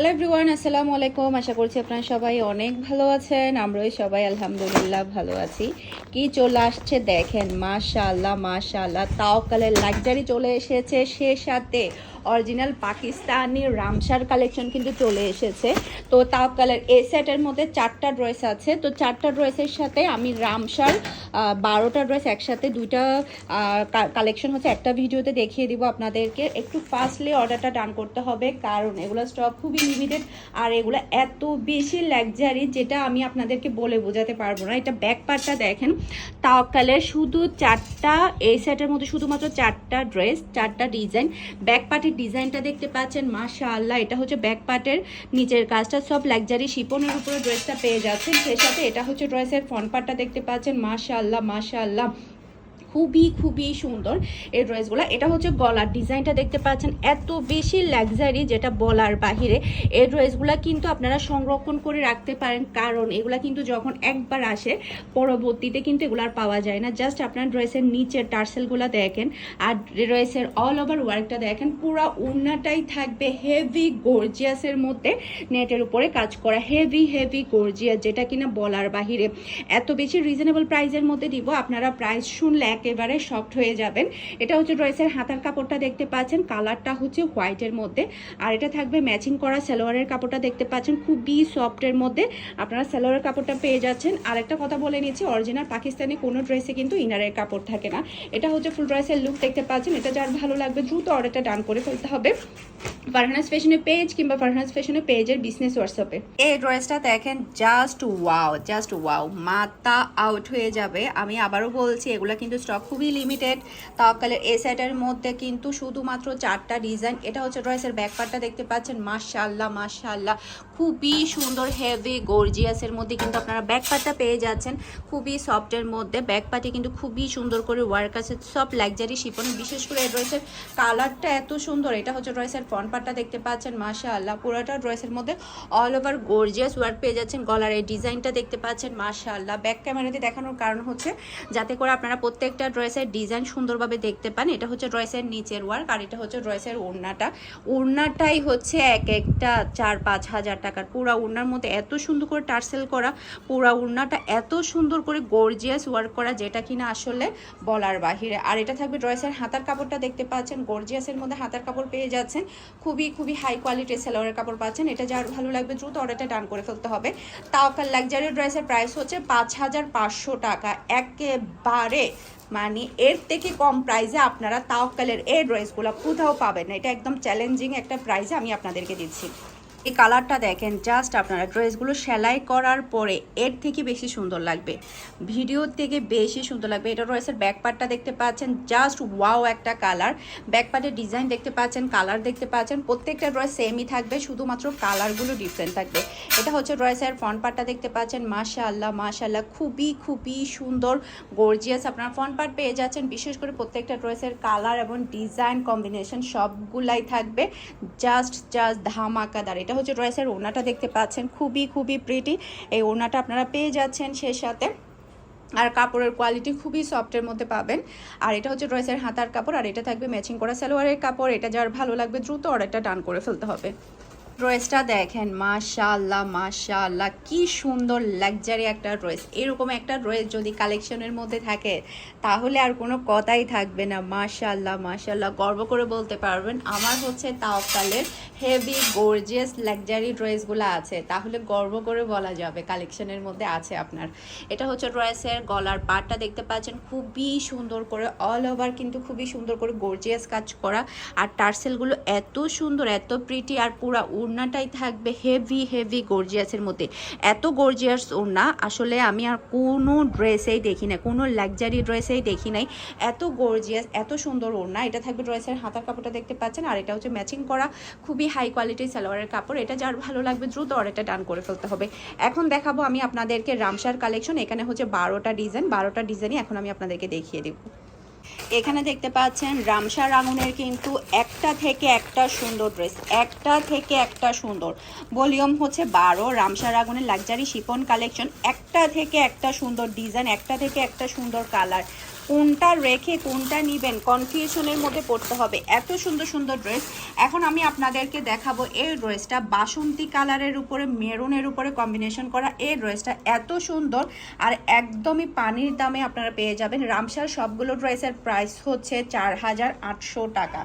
Hello everyone আসসালামু আলাইকুম আশা করছি আপনারা সবাই অনেক ভালো আছেন। আমরাই সবাই আলহামদুলিল্লাহ ভালো আছি। কি চলে আসছে দেখেন, মাশাআল্লাহ মাশাআল্লাহ। তাওকালের লাক্সারি চলে এসেছে সে সাথে। অরিজিনাল পাকিস্তানি রামসার কালেকশন কিন্তু চলে এসেছে। তো তাওকালের এ সেটের মধ্যে চারটা ড্রেস আছে। তো চারটা ড্রেসের সাথে আমি রামসার বারোটা ড্রেস একসাথে দুইটা কালেকশন হচ্ছে একটা ভিডিওতে দেখিয়ে দিব আপনাদেরকে। একটু ফাস্টলি অর্ডারটা ডান করতে হবে, কারণ এগুলো স্টক খুবই লিমিটেড আর এগুলো এত বেশি লাক্সারি যেটা আমি আপনাদেরকে বলে বোঝাতে পারব না। এটা ব্যাক পার্টটা দেখেন তাওকালের শুধু চারটা এই সেটের মধ্যে শুধুমাত্র চারটা ড্রেস চারটা ডিজাইন ব্যাক পার্টের ডিজাইনটা দেখতে পাচ্ছেন মাশা আল্লাহ এটা হচ্ছে ব্যাক পার্টের নিচের কাজটা। সব লাক্সারি শিপনের উপরে ড্রেসটা পেয়ে যাচ্ছেন। সেই সাথে এটা হচ্ছে ড্রেসের ফ্রন্ট পার্টটা দেখতে পাচ্ছেন মাশা আল্লাহ মাশা আল্লাহ খুবই খুবই সুন্দর এই ড্রেসগুলো। এটা হচ্ছে গলার ডিজাইনটা দেখতে পাচ্ছেন। এত বেশি লাক্সারি যেটা বলার বাহিরে। এই ড্রেসগুলো কিন্তু আপনারা সংরক্ষণ করে রাখতে পারেন। কারণ এগুলা কিন্তু যখন একবার আসে, পরবর্তীতে কিন্তু এগুলো আর পাওয়া যায় না। জাস্ট আপনার ড্রেসের নিচের টার্সেলগুলো দেখেন আর ড্রেসের অল ওভার ওয়ার্কটা দেখেন। পুরো উন্নাটাই থাকবে হেভি গর্জিয়াসের মধ্যে নেটের উপরে কাজ করা। হেভি হেভি গর্জিয়াস যেটা কিনা বলার বাহিরে। এত বেশি রিজনেবল প্রাইসের মধ্যে দিব। আপনারা প্রাইস শুনলে একেবারে শক্ট হয়ে যাবেন। এটা হচ্ছে ড্রেসের হাতার কাপড়টা দেখতে পাচ্ছেন কালারটা হচ্ছে হোয়াইটের মধ্যে। আর এটা থাকবে ম্যাচিং করা সালোয়ারের কাপড়টা দেখতে পাচ্ছেন, খুবই সফটের মধ্যে। আপনারা সালোয়ারের কাপড়টা পেয়ে যাচ্ছেন। আর একটা কথা বলে নিচ্ছি অরিজিনাল পাকিস্তানি কোনো ড্রেসে কিন্তু ইনারের কাপড় থাকে না। এটা হচ্ছে ফুল ড্রেসের লুক দেখতে পাচ্ছেন। এটা যার ভালো লাগবে, দ্রুত অর্ডারটা ডান করে ফেলতে হবে। ফারহানাস ফ্যাশনের পেজ কিংবা ফারহানাস ফ্যাশনের পেজের বিজনেস হোয়াটসঅ্যাপে এই ড্রেসটা দেখেন জাস্ট ওয়াও জাস্ট ওয়াও মাতা আউট হয়ে যাবে। আমি আবারও বলছি, এগুলো কিন্তু স্টক খুবই লিমিটেড তাওকালের এ সেটের মধ্যে কিন্তু শুধুমাত্র চারটা ডিজাইন এটা হচ্ছে ড্রেসের ব্যাক পার্টটা দেখতে পাচ্ছেন। মাশাআল্লাহ মাশাআল্লাহ। খুবই সুন্দর হেভি গর্জিয়াসের মধ্যে কিন্তু আপনারা ব্যাক পার্টটা পেয়ে যাচ্ছেন। খুবই সফটের মধ্যে। ব্যাক পার্টে কিন্তু খুবই সুন্দর করে ওয়ার্ক আছে। সব লাক্সারি শিপনে বিশেষ করে এই কালারটা এত সুন্দর, এটা হচ্ছে ড্রেসের ফ্রন্ট পার্টটা দেখতে পাচ্ছেন। মাশা আল্লাহ পুরোটা ড্রেসের মধ্যে অল ওভার গর্জিয়াস ওয়ার্ক পেয়ে যাচ্ছেন। গলার এই ডিজাইনটা দেখতে পাচ্ছেন। মাশা আল্লাহ ব্যাক ক্যামেরাতে দেখানোর কারণ হচ্ছে, যাতে করে আপনারা প্রত্যেকটা ড্রেসের ডিজাইন সুন্দরভাবে দেখতে পান, এটা হচ্ছে ড্রেসের নিচের ওয়ার্ক আর এটা হচ্ছে ড্রেসের ওড়নাটা। ওড়নাটাই হচ্ছে এক একটা চার পাঁচ হাজার টাকার। পুরা ওড়নার মধ্যে এত সুন্দর করে টার্সেল করা, পুরা ওড়নাটা এত সুন্দর করে গর্জিয়াস ওয়ার্ক করা, যেটা কিনা আসলে বলার বাহিরে। আর এটা থাকবে ড্রেসের হাতার কাপড়টা দেখতে পাচ্ছেন গর্জিয়াসের মধ্যে হাতার কাপড় পেয়ে যাচ্ছেন। খুবই খুবই হাই কোয়ালিটির সেলোয়ারের কাপড় পাচ্ছেন। এটা যার ভালো লাগবে দ্রুত অর্ডারটা ডান করে ফেলতে হবে। তাওকাল লাক্সারি ড্রেসের প্রাইস হচ্ছে পাঁচ হাজার পাঁচশো টাকা। একেবারে মানে এর থেকে কম প্রাইসে আপনারা তাওকালের এই ড্রেসগুলো কোথাও পাবেন না। এটা একদম চ্যালেঞ্জিং একটা প্রাইসে আমি আপনাদেরকে দিচ্ছি। এই কালারটা দেখেন জাস্ট আপনারা ড্রেসগুলো সেলাই করার পরে এর থেকে বেশি সুন্দর লাগবে। ভিডিওর থেকে বেশি সুন্দর লাগবে। এটা ড্রেসের ব্যাক পার্টটা দেখতে পাচ্ছেন জাস্ট ওয়াও একটা কালার। ব্যাক পার্টের ডিজাইন দেখতে পাচ্ছেন, কালার দেখতে পাচ্ছেন, প্রত্যেকটা ড্রেস সেমই থাকবে, শুধুমাত্র কালারগুলো ডিফারেন্ট থাকবে। এটা হচ্ছে ড্রেসের ফ্রন্ট পার্টটা দেখতে পাচ্ছেন মাশা আল্লাহ মাশা আল্লাহ খুবই খুবই সুন্দর গর্জিয়াস আপনারা ফ্রন্ট পার্ট পেয়ে যাচ্ছেন, বিশেষ করে প্রত্যেকটা ড্রেসের কালার এবং ডিজাইন কম্বিনেশন সবগুলাই থাকবে। জাস্ট জাস্ট ধামাকাদার। এটা হচ্ছে ড্রেসের ওনাটা দেখতে পাচ্ছেন। খুবই খুবই প্রিটি এই ওনাটা আপনারা পেয়ে যাচ্ছেন সেই সাথে। আর কাপড়ের কোয়ালিটি খুবই সফটের মধ্যে পাবেন। আর এটা হচ্ছে ড্রেসের হাতার কাপড়, আর এটা থাকবে ম্যাচিং করা সালোয়ারের কাপড়। এটা যার ভালো লাগবে দ্রুত অর্ডারটা ডান করে ফেলতে হবে। ড্রেসটা দেখেন, মাশাআল্লাহ মাশাআল্লাহ, কি সুন্দর লাক্সারি একটা ড্রেস এরকম একটা ড্রেস যদি কালেকশনের মধ্যে থাকে, তাহলে আর কোনো কথাই থাকবে না। মাশাআল্লাহ মাশাআল্লাহ, গর্ব করে বলতে পারবেন, আমার হচ্ছে তাওকালের হেভি গর্জিয়াস লাক্সারি ড্রেসগুলো আছে। তাহলে গর্ব করে বলা যাবে কালেকশনের মধ্যে আছে আপনার। এটা হচ্ছে ড্রেসের গলার পাটটা দেখতে পাচ্ছেন, খুবই সুন্দর করে অল ওভার কিন্তু খুবই সুন্দর করে গর্জিয়াস কাজ করা। আর টার্সেলগুলো এত সুন্দর, এত প্রিটি আর পুরা ওড়নাটাই থাকবে হেভি হেভি গর্জিয়াসের মধ্যে। এত গর্জিয়াস ওড়না, আসলে আমি আর কোনো ড্রেসেই দেখি না কোনো লাক্সারি ড্রেসেই দেখি নাই। এত গর্জিয়াস এত সুন্দর ওড়না। এটা থাকবে ড্রেসের হাতার কাপড়টা দেখতে পাচ্ছেন, আর এটা হচ্ছে ম্যাচিং করা খুবই হাই কোয়ালিটির সালোয়ারের কাপড়। এটা যার ভালো লাগবে দ্রুত অর্ডারটা ডান করে ফেলতে হবে। এখন দেখাবো আমি আপনাদেরকে রামসার কালেকশন এখানে হচ্ছে বারোটা ডিজাইন বারোটা ডিজাইনই এখন আমি আপনাদেরকে দেখিয়ে দেবো। এখানে দেখতে পাচ্ছেন রামসা রাঙুনের কিন্তু একটা থেকে একটা সুন্দর ড্রেস, একটা থেকে একটা সুন্দর। ভলিউম হচ্ছে বারো, রামসা রাঙুনের লাক্সারি শিপন কালেকশন, একটা থেকে একটা সুন্দর ডিজাইন, একটা থেকে একটা সুন্দর কালার। কোনটা রেখে কোনটা নিবেন কনফিউশনের মধ্যে পড়তে হবে। এত সুন্দর সুন্দর ড্রেস এখন আমি আপনাদেরকে দেখাবো এই ড্রেসটা বাসন্তী কালারের উপরে, মেরুনের উপরে কম্বিনেশন করা এই ড্রেসটা এত সুন্দর। আর একদমই পানির দামে আপনারা পেয়ে যাবেন। রামসার সবগুলো ড্রেসের প্রাইস হচ্ছে চার হাজার আটশো টাকা।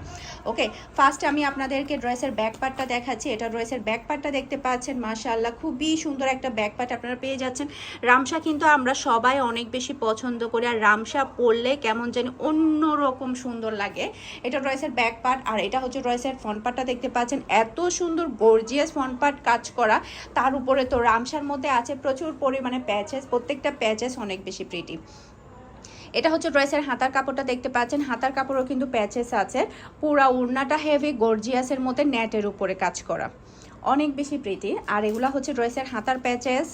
ওকে ফার্স্ট আমি আপনাদেরকে ড্রেসের ব্যাক পার্টটা দেখাচ্ছি। এটা ড্রেসের ব্যাক পার্টটা দেখতে পাচ্ছেন। মাশাআল্লাহ, খুবই সুন্দর একটা ব্যাক পার্ট আপনারা পেয়ে যাচ্ছেন। রামসা কিন্তু আমরা সবাই অনেক বেশি পছন্দ করি। আর রামসা পরলে কেমন জানি অন্যরকম সুন্দর লাগে। এটা ড্রেসের ব্যাক পার্ট আর এটা হচ্ছে ড্রেসের ফ্রন্ট পার্টটা দেখতে পাচ্ছেন। এত সুন্দর গর্জিয়াস ফ্রন্ট পার্ট কাজ করা। তার উপরে তো রামসার মধ্যে আছে প্রচুর পরিমাণে প্যাচেস প্রত্যেকটা প্যাচেস অনেক বেশি প্রিটি এটা হচ্ছে ড্রেসের হাতার কাপড়টা দেখতে পাচ্ছেন। হাতার কাপড়ও কিন্তু প্যাচেস আছে। পুরা উড়নাটা হেভি গর্জিয়াসের মধ্যে নেটের উপরে কাজ করা। অনেক বেশি প্রীতি আর এগুলা হচ্ছে ড্রেসের হাতার প্যাচেস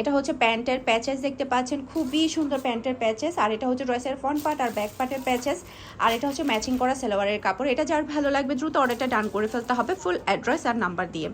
এটা হচ্ছে প্যান্টের প্যাচেস দেখতে পাচ্ছেন, খুবই সুন্দর প্যান্টের প্যাচেস। আর এটা হচ্ছে ড্রেসের ফ্রন্ট পার্ট আর ব্যাক পার্টের প্যাচেস। আর এটা হচ্ছে ম্যাচিং করা সেলোয়ারের কাপড়। এটা যার ভালো লাগবে দ্রুত অর্ডারটা ডান করে ফেলতে হবে। ফুল অ্যাড্রেস আর নাম্বার দিয়ে।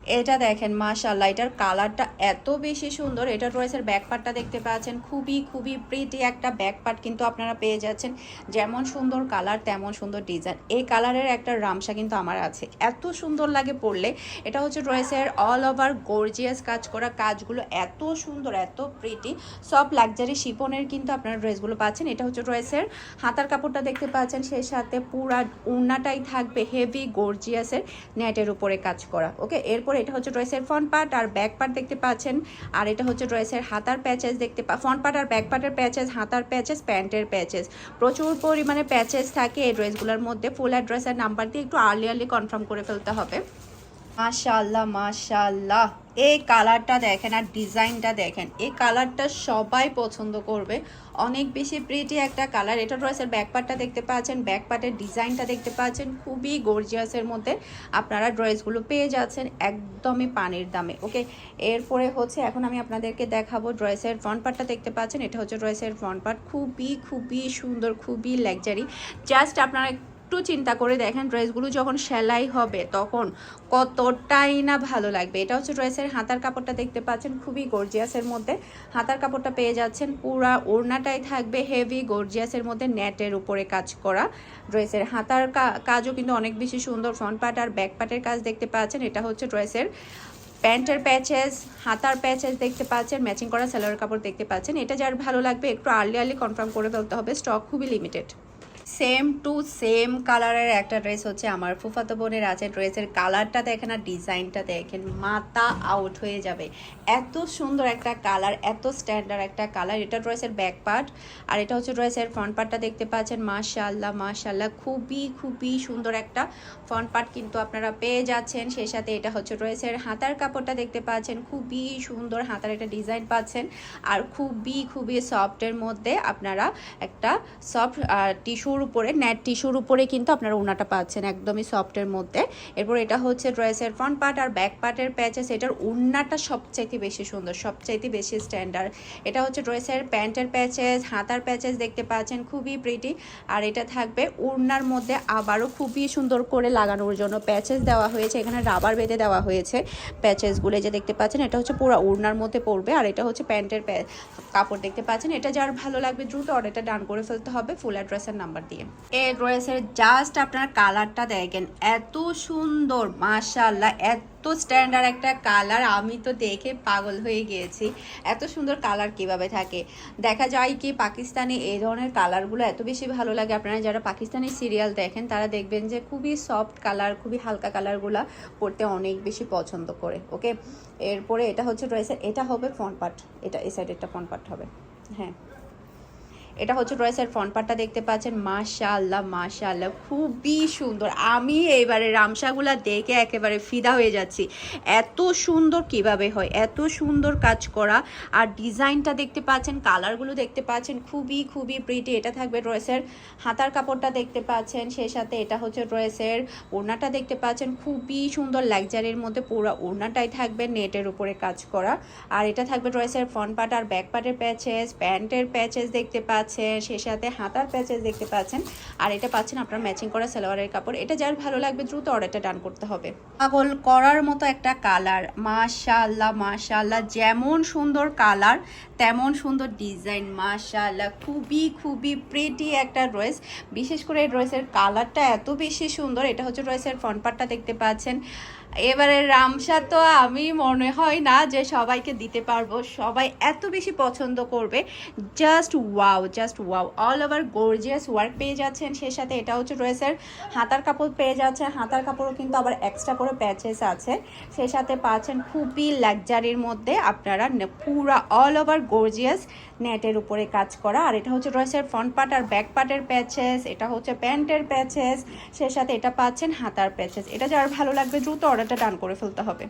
এটা দেখেন মাশাল্লাহ এটার কালারটা এত বেশি সুন্দর। এটা ড্রেসের ব্যাক পার্টটা দেখতে পাচ্ছেন, খুবই খুবই প্রিটি একটা ব্যাক পার্ট কিন্তু আপনারা পেয়ে যাচ্ছেন। যেমন সুন্দর কালার, তেমন সুন্দর ডিজাইন। এই কালারের একটা রামসা কিন্তু আমার আছে। এত সুন্দর লাগে পরলে। এটা হচ্ছে ড্রেসের অল ওভার গর্জিয়াস কাজ করা কাজগুলো এত সুন্দর, এত প্রিটি সব লাক্সারি শিপনের কিন্তু আপনারা ড্রেসগুলো পাচ্ছেন। এটা হচ্ছে ড্রেসের হাতার কাপড়টা দেখতে পাচ্ছেন। সেই সাথে পুরা উন্নাটাই থাকবে হেভি গর্জিয়াসের নেটের উপরে কাজ করা। ওকে এরপর এটা হচ্ছে ড্রেসের ফ্রন্ট পার্ট আর ব্যাক পার্ট দেখতে পাচ্ছেন। আর এটা হচ্ছে ড্রেসের হাতার প্যাচেস দেখতে পা ফ্রন্ট পার্ট আর ব্যাক পার্টের প্যাচেস হাতার প্যাচেস প্যান্টের প্যাচেস প্রচুর পরিমাণে প্যাচেস থাকে এই ড্রেসগুলোর মধ্যে। ফুল অ্যাড্রেসের নাম্বার দিয়ে একটু আর্লি আর্লি কনফার্ম করে ফেলতে হবে। মাশাল্লাহ মাশাল্লাহ এই কালারটা দেখেন আর ডিজাইনটা দেখেন। এই কালারটা সবাই পছন্দ করবে। অনেক বেশি প্রিটি একটা কালার। এটা ড্রেসের ব্যাক পার্টটা দেখতে পাচ্ছেন। ব্যাক পার্টের ডিজাইনটা দেখতে পাচ্ছেন। খুবই গর্জিয়াসের মধ্যে আপনারা ড্রেসগুলো পেয়ে যাচ্ছেন একদমই পানির দামে। ওকে এরপরে হচ্ছে এখন আমি আপনাদেরকে দেখাবো ড্রেসের ফ্রন্ট পার্টটা দেখতে পাচ্ছেন। এটা হচ্ছে ড্রেসের ফ্রন্ট পার্ট খুবই খুবই সুন্দর, খুবই লাক্সারি জাস্ট আপনারা একটু চিন্তা করে দেখেন ড্রেসগুলো যখন সেলাই হবে তখন কতটাই না ভালো লাগবে। এটা হচ্ছে ড্রেসের হাতার কাপড়টা দেখতে পাচ্ছেন, খুবই গর্জিয়াসের মধ্যে। হাতার কাপড়টা পেয়ে যাচ্ছেন, পুরা ওড়নাটাই থাকবে হেভি গর্জিয়াসের মধ্যে নেটের উপরে কাজ করা ড্রেসের। হাতার কাজও কিন্তু অনেক বেশি সুন্দর ফ্রন্ট পার্ট আর ব্যাক পার্টের কাজ দেখতে পাচ্ছেন। এটা হচ্ছে ড্রেসের প্যান্টের প্যাচেস হাতার প্যাচেস দেখতে পাচ্ছেন ম্যাচিং করা সেলোয়ার কাপড় দেখতে পাচ্ছেন। এটা যার ভালো লাগবে, একটু আর্লি আর্লি কনফার্ম করে ফেলতে হবে স্টক খুবই লিমিটেড সেম টু সেম কালারের একটা ড্রেস হচ্ছে আমার। ফুফাতো বোনের আছে ড্রেসের কালারটা দেখেন আর ডিজাইনটা দেখেন মাথা আউট হয়ে যাবে। এত সুন্দর একটা কালার এত স্ট্যান্ডার্ড একটা কালার এটা ড্রেসের ব্যাক পার্ট আর এটা হচ্ছে ড্রেসের ফ্রন্ট পার্টটা দেখতে পাচ্ছেন। মাশাল্লাহ মাশাল্লাহ খুবই খুবই সুন্দর একটা ফ্রন্ট পার্ট কিন্তু আপনারা পেয়ে যাচ্ছেন। সেই সাথে এটা হচ্ছে ড্রেসের হাতার কাপড়টা দেখতে পাচ্ছেন। খুবই সুন্দর হাতার একটা ডিজাইন পাচ্ছেন। আর খুবই খুবই সফটের মধ্যে আপনারা একটা সফট টিস্যুর উপরে নেট টিস্যুর উপরে কিন্তু আপনারা উনাটা পাচ্ছেন একদমই সফটের মধ্যে। এরপর এটা হচ্ছে ড্রেসের ফ্রন্ট পার্ট আর ব্যাক পার্টের প্যাচেস এটার উন্নাটা সবচাইতে বেশি সুন্দর, সবচাইতে বেশি স্ট্যান্ডার্ড এটা হচ্ছে ড্রেসের প্যান্টের প্যাচেস হাতার প্যাচেস দেখতে পাচ্ছেন। খুবই প্রিটি আর এটা থাকবে উড়নার মধ্যে আবারও খুবই সুন্দর করে লাগানোর জন্য প্যাচেস দেওয়া হয়েছে। এখানে রাবার বেঁধে দেওয়া হয়েছে প্যাচেসগুলো। যে দেখতে পাচ্ছেন, এটা হচ্ছে পুরো উড়নার মধ্যে পড়বে। আর এটা হচ্ছে প্যান্টের কাপড়। দেখতে পাচ্ছেন, এটা যার ভালো লাগবে দ্রুত অর্ডারটা ডান করে ফেলতে হবে ফুল অ্যাড্রেসের নাম্বার দিয়ে। এই ড্রেসের জাস্ট আপনার কালারটা দেখেন, এত সুন্দর মাশাল্লাহ এত স্ট্যান্ডার্ড একটা কালার আমি তো দেখে পাগল হয়ে গিয়েছি এত সুন্দর কালার কীভাবে থাকে? দেখা যায় কি পাকিস্তানি এই ধরনের কালারগুলো এত বেশি ভালো লাগে। আপনারা যারা পাকিস্তানি সিরিয়াল দেখেন, তারা দেখবেন যে খুবই সফট কালার খুবই হালকা কালারগুলো পড়তে অনেক বেশি পছন্দ করে ওকে এরপরে এটা হচ্ছে ড্রেসের এটা হবে ফ্রন্ট পার্ট এটা, এই সাইডেরটা ফ্রন্ট পার্ট হবে হ্যাঁ। এটা হচ্ছে ড্রেসের ফ্রন্ট পার্টটা দেখতে পাচ্ছেন। মাশাআল্লাহ মাশাআল্লাহ, খুবই সুন্দর। আমি এইবারে রামসাগুলা দেখে একেবারে ফিদা হয়ে যাচ্ছি। এত সুন্দর কীভাবে হয়, এত সুন্দর কাজ করা। আর ডিজাইনটা দেখতে পাচ্ছেন, কালারগুলো দেখতে পাচ্ছেন, খুবই খুবই প্রিটি এটা থাকবে ড্রেসের হাতার কাপড়টা দেখতে পাচ্ছেন, সেই সাথে এটা হচ্ছে ড্রেসের ওড়নাটা দেখতে পাচ্ছেন, খুবই সুন্দর লাক্সারির মধ্যে পুরো ওড়নাটাই থাকবে নেটের উপরে কাজ করা। আর এটা থাকবে ড্রেসের ফ্রন্ট পার্ট আর ব্যাক পার্টের প্যাচেস প্যান্টের প্যাচেস দেখতে পাচ্ছেন। পাচ্ছেন সে সাথে হাতার প্যাচেস দেখতে পাচ্ছেন। আর এটা পাচ্ছেন আপনার ম্যাচিং করা সালোয়ারের কাপড়। এটা যার ভালো লাগবে, দ্রুত অর্ডারটা ডান করতে হবে। পাগল করার মতো একটা কালার মাশাআল্লাহ মাশাআল্লাহ, যেমন সুন্দর কালার তেমন সুন্দর ডিজাইন মাশাআল্লাহ, খুবই খুবই প্রিটি একটা ড্রেস বিশেষ করে এই ড্রেসের কালারটা এত বেশি সুন্দর। এটা হচ্ছে ড্রেসের ফ্রন্ট পার্টটা দেখতে পাচ্ছেন। এবারে রামসা তো আমি মনে হয় না যে সবাইকে দিতে পারব। সবাই এত বেশি পছন্দ করবে। Just wow just wow all over gorgeous work পেয়ে যাচ্ছেন। সে সাথে এটা হচ্ছে ড্রেসের হাতার কাপড় পেয়ে যাচ্ছেন। হাতার কাপড়ও কিন্তু আবার এক্সট্রা করে প্যাচেস আছে। সে সাথে পাচ্ছেন খুবই লাক্সারির মধ্যে আপনারা পুরা অল ওভার গর্জিয়াস নেটের উপরে কাজ করা। আর এটা হচ্ছে ড্রেসের ফ্রন্ট পার্ট আর ব্যাক পার্টের প্যাচেস এটা হচ্ছে প্যান্টের প্যাচেস সে সাথে এটা পাচ্ছেন হাতার প্যাচেস এটা যার ভালো লাগবে দ্রুত অর্ডারটা ডান করে ফেলতে হবে।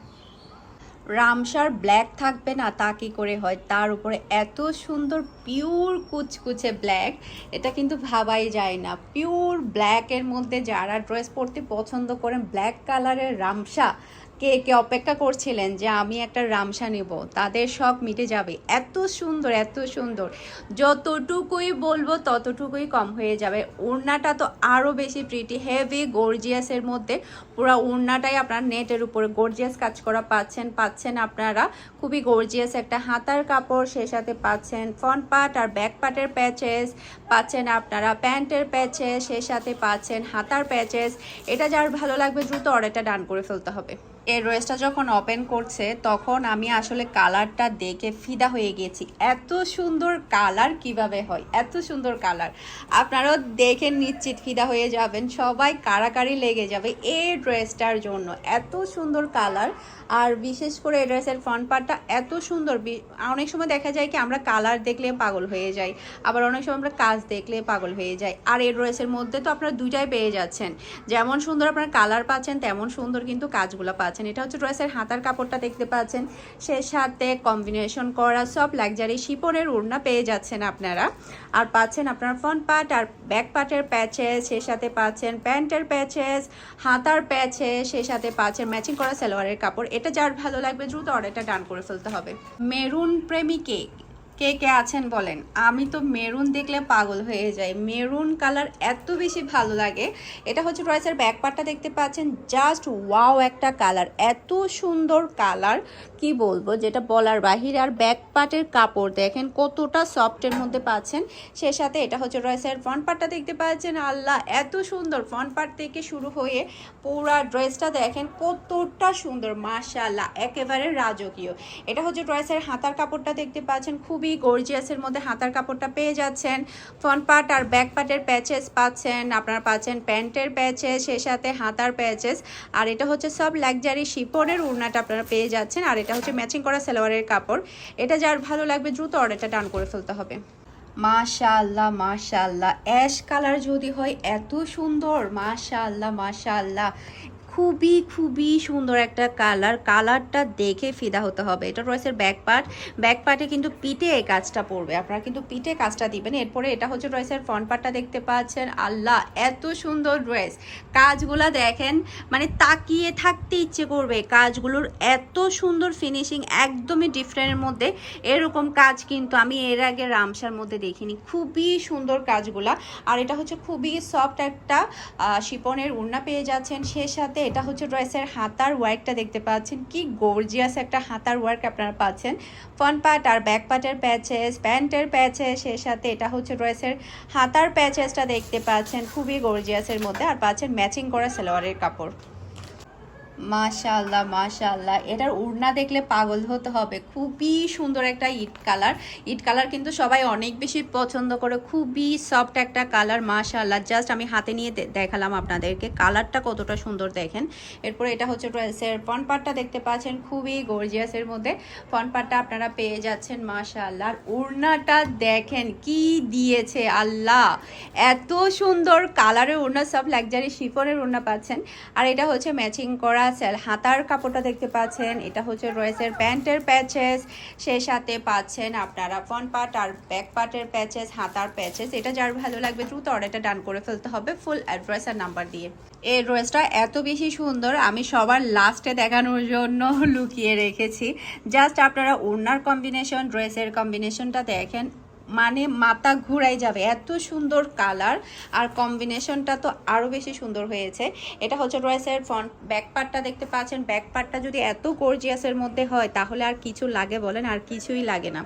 রামসার ব্ল্যাক থাকবে না, তা কি করে হয়? তার উপরে এত সুন্দর পিওর কুচকুচে ব্ল্যাক, এটা কিন্তু ভাবাই যায় না। পিওর ব্ল্যাকের মধ্যে যারা ড্রেস পরতে পছন্দ করেন, ব্ল্যাক কালারের রামসা কে কে অপেক্ষা করছিলেন যে আমি একটা রামসা নেব, তাদের শখ মিটে যাবে। এত সুন্দর এত সুন্দর। যতটুকুই বলব ততটুকুই কম হয়ে যাবে। ওড়নাটা তো আরও বেশি প্রিটি হেভি গর্জিয়াসের মধ্যে। পুরো ওড়নাটাই আপনার নেটের উপরে গর্জিয়াস কাজ করা পাচ্ছেন পাচ্ছেন আপনারা। খুবই গর্জিয়াস একটা হাতার কাপড় সে সাথে পাচ্ছেন ফ্রন্ট পার্ট আর ব্যাক পার্টের প্যাচেস পাচ্ছেন আপনারা প্যান্টের প্যাচেস সে সাথে পাচ্ছেন হাতার প্যাচেস এটা যার ভালো লাগবে দ্রুত অর্ডারটা ডান করে ফেলতে হবে। এই ড্রেসটা যখন ওপেন করছে, তখন আমি আসলে কালারটা দেখে ফিদা হয়ে গেছি এত সুন্দর কালার কীভাবে হয়? এত সুন্দর কালার। আপনারাও দেখে নিশ্চিত ফিদা হয়ে যাবেন। সবাই কারাকারি লেগে যাবে এই ড্রেসটার জন্য। এত সুন্দর কালার। আর বিশেষ করে এই ড্রেসের ফ্রন্ট পার্টটা এত সুন্দর। অনেক সময় দেখা যায় কি আমরা কালার দেখলে পাগল হয়ে যাই, আবার অনেক সময় আমরা কাজ দেখলে পাগল হয়ে যাই। আর এই ড্রেসের মধ্যে তো আপনারা দুইটাই পেয়ে যাচ্ছেন। যেমন সুন্দর আপনারা কালার পাচ্ছেন, তেমন সুন্দর কিন্তু কাজগুলো পাচ্ছেন। এটা হচ্ছে ড্রেসের হাতার কাপড়টা দেখতে পাচ্ছেন। সে সাথে কম্বিনেশন করা সব লাক্সারি শিপনের উড়না পেয়ে যাচ্ছেন আপনারা। আর পাচ্ছেন আপনার ফ্রন্ট পার্ট আর ব্যাক পার্টের প্যাচেস সে সাথে পাচ্ছেন প্যান্টের প্যাচেস হাতার প্যাচেস সে সাথে পাচ্ছেন ম্যাচিং করা সালোয়ারের কাপড়। এটা যার ভালো লাগবে দ্রুত অর্ডারটা ডান করে ফেলতে হবে। মেরুন প্রেমিকে কে কে আছেন বলেন? আমি তো মেরুন দেখলে পাগল হয়ে যাই। মেরুন কালার এত বেশি ভালো লাগে। এটা হচ্ছে রয়েসের ব্যাক পার্টটা দেখতে পাচ্ছেন। জাস্ট ওয়াও একটা কালার। এত সুন্দর কালার, কি বলব? যেটা বলার বাহিরে। আর ব্যাক পার্টের কাপড় দেখেন, কতটা সফটের মধ্যে পাচ্ছেন। সে সাথে এটা হচ্ছে রয়েসের ফ্রন্ট পার্টটা দেখতে পাচ্ছেন। আল্লাহ, এত সুন্দর ফ্রন্ট পার্ট থেকে শুরু হয়ে পুরা ড্রেসটা দেখেন, কতটা সুন্দর। মাশাল্লাহ একেবারে রাজকীয়। এটা হচ্ছে ড্রেসের হাতার কাপড়টা দেখতে পাচ্ছেন। খুবই গর্জিয়াসের মধ্যে হাতার কাপড়টা পেয়ে যাচ্ছেন। ফ্রন্ট পার্ট আর ব্যাক পার্টের প্যাচেস পাচ্ছেন। আপনারা পাচ্ছেন প্যান্টের প্যাচেস সে সাথে হাতার প্যাচেস আর এটা হচ্ছে সব লাক্সারি শিপনের উড়নাটা আপনারা পেয়ে যাচ্ছেন। আর এটা হচ্ছে ম্যাচিং করা সালোয়ারের কাপড়। এটা যার ভালো লাগবে দ্রুত অর্ডারটা ডান করে ফেলতে হবে। মাশাআল্লাহ মাশাআল্লাহ। অ্যাশ কালার যদি হয়, এত সুন্দর। মাশাআল্লাহ মাশাআল্লাহ। খুবই খুবই সুন্দর একটা কালার কালারটা দেখে ফিদা হতে হবে। এটা রয়েছে ব্যাক পার্ট ব্যাক পার্টে কিন্তু পিঠে এই কাজটা পড়বে। আপনারা কিন্তু পিঠে কাজটা দিবেন। এরপরে এটা হচ্ছে ড্রেসের ফ্রন্ট পার্টটা দেখতে পাচ্ছেন। আল্লাহ, এত সুন্দর ড্রেস কাজগুলা দেখেন মানে তাকিয়ে থাকতে ইচ্ছে করবে। কাজগুলোর এত সুন্দর ফিনিশিং একদমই ডিফারেন্টের মধ্যে। এরকম কাজ কিন্তু আমি এর আগে রামসার মধ্যে দেখিনি। খুবই সুন্দর কাজগুলা। আর এটা হচ্ছে খুবই সফট একটা শিপনের উড়না পেয়ে যাচ্ছেন। সে সাথে এটা হচ্ছে ড্রেসের হাতার ওয়ার্কটা দেখতে পাচ্ছেন। কি গর্জিয়াস একটা হাতার ওয়ার্ক আপনারা পাচ্ছেন। ফ্রন্ট পার্ট আর ব্যাক পার্টের প্যাচেস প্যান্টের প্যাচেস এর সাথে এটা হচ্ছে ড্রেসের হাতার প্যাচেসটা দেখতে পাচ্ছেন। খুবই গর্জিয়াসের মধ্যে আর পাচ্ছেন ম্যাচিং করা সালোয়ারের কাপড়। মাশাল্লাহ মাশাল্লাহ এটার উড়না দেখলে পাগল হতে হবে। খুবই সুন্দর একটা ইট কালার। ইট কালার কিন্তু সবাই অনেক বেশি পছন্দ করে। খুবই সফট একটা কালার মাশাল্লাহ জাস্ট আমি হাতে নিয়ে দেখালাম আপনাদেরকে। কালারটা কতটা সুন্দর দেখেন। এরপরে এটা হচ্ছে ড্রেসের ফ্রন্ট পার্টটা দেখতে পাচ্ছেন। খুবই গর্জিয়াসের মধ্যে ফ্রন্ট পার্টটা আপনারা পেয়ে যাচ্ছেন মাশাল্লাহ আর উড়নাটা দেখেন কি দিয়েছে আল্লাহ! এত সুন্দর কালারের ওড়না সব লাক্সারি শিফনের ওড়না পাচ্ছেন। আর এটা হচ্ছে ম্যাচিং করা সেল হাতার কাপড়টা দেখতে পাচ্ছেন। এটা হচ্ছে রয়েসের প্যান্টের প্যাচেস সেই সাথে পাচ্ছেন আপনারা ফ্রন্ট পার্ট আর ব্যাক পার্টের প্যাচেস হাতার প্যাচেস এটা যার ভালো লাগবে দ্রুত অর্ডারটা ডান করে ফেলতে হবে ফুল অ্যাড্রেস আর নাম্বার দিয়ে। এই ড্রেসটা এত বেশি সুন্দর, আমি সবার লাস্টে দেখানোর জন্য লুকিয়ে রেখেছি। জাস্ট আপনারা ওড়নার কম্বিনেশন ড্রেসের কম্বিনেশনটা দেখেন মানে মাথা ঘুরাই যাবে। এত সুন্দর কালার আর কম্বিনেশনটা তো আরও বেশি সুন্দর হয়েছে। এটা হচ্ছে ড্রেসের ফ্রন্ট ব্যাক পার্টটা দেখতে পাচ্ছেন। ব্যাক পার্টটা যদি এত গর্জিয়াসের মধ্যে হয়, তাহলে আর কিছু লাগে বলেন, আর কিছুই লাগে না।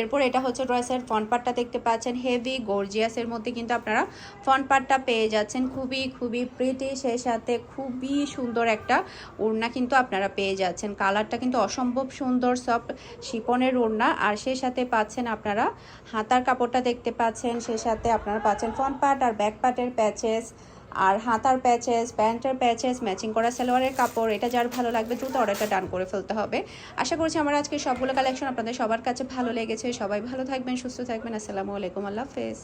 এরপর এটা হচ্ছে ড্রেসের ফ্রন্ট পার্টটা দেখতে পাচ্ছেন। হেভি গর্জিয়াসের মধ্যে কিন্তু আপনারা ফ্রন্ট পার্টটা পেয়ে যাচ্ছেন। খুবই খুবই প্রিটি সেই সাথে খুবই সুন্দর একটা ওড়না কিন্তু আপনারা পেয়ে যাচ্ছেন। কালারটা কিন্তু অসম্ভব সুন্দর সফট শিপনের ওড়না। আর সেই সাথে পাচ্ছেন আপনারা হাতার কাপড়টা দেখতে পাচ্ছেন সেই সাথে আপনারা পাচ্ছেন ফ্রন্ট পার্ট আর ব্যাক পার্টের প্যাচেস আর হাতার প্যাচেস প্যান্টের প্যাচেস ম্যাচিং করা সালোয়ারের কাপড়, এটা যার ভালো লাগবে দ্রুত অর্ডারটা ডান করে ফেলতে হবে। আশা করছি আমার আজকে সবগুলো কালেকশন আপনাদের সবার কাছে ভালো লেগেছে। সবাই ভালো থাকবেন, সুস্থ থাকবেন। আসসালামু আলাইকুম, আল্লাহ হাফেজ।